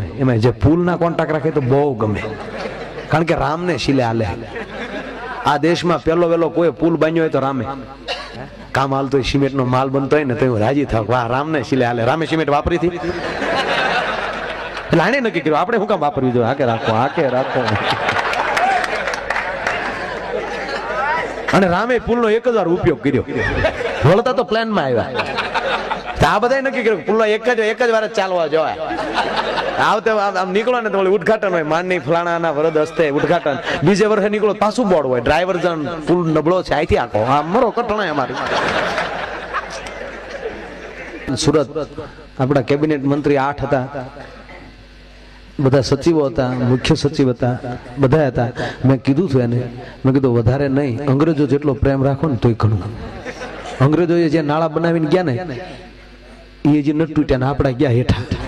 એમાં જે પુલના કોન્ટ્રાક્ટ રાખે તો બહુ ગમે. કારણ કે રામને શિલે આલે. આ દેશમાં પેલો વેલો કોઈ પુલ બાંધ્યો હોય તો રામે. કામ હાલતો હોય સિમેન્ટ નો માલ બનતો હોય ને તો હું રાજી થાવ. વાહ, રામને શિલે આલે. રામે સિમેન્ટ વાપરી હતી. એટલે આને નક્કી કર્યું, આપણે શું કામ વાપરવી જોઈએ? હાકે રાખો હાકે રાખો. અને રામે પુલનો એક જ વાર ઉપયોગ કર્યો. વળતા તો પ્લાનમાં આવ્યા. આ બધા નક્કી કર્યું પુલનો એક જ એક જ વાર ચાલવા જોવા આવતે આમ નીકળો ને તો ઓલી ઉદઘાટન હોય. માનની ફલાણાના વરદ હસ્તે ઉદઘાટન. બીજે વર્ષે નીકળો પાછું બોર્ડ હોય. ડ્રાઈવર જણ પુલ નબળો છે. અહીંથી આખો હા, મરો કટણા અમારી. સુરત. આપણા કેબિનેટ મંત્રી આઠ હતા. બધા સચિવો હતા, મુખ્ય સચિવ હતા બધા હતા. મેં કીધું હતું એને. મેં કીધું, વધારે નહીં. અંગ્રેજો જેટલો પ્રેમ રાખો ને તોય ઘણું. અંગ્રેજોએ જે નાળા બનાવીને ગયા ને એ જે ન તૂટ્યા ને આપણા ગયા હેઠા.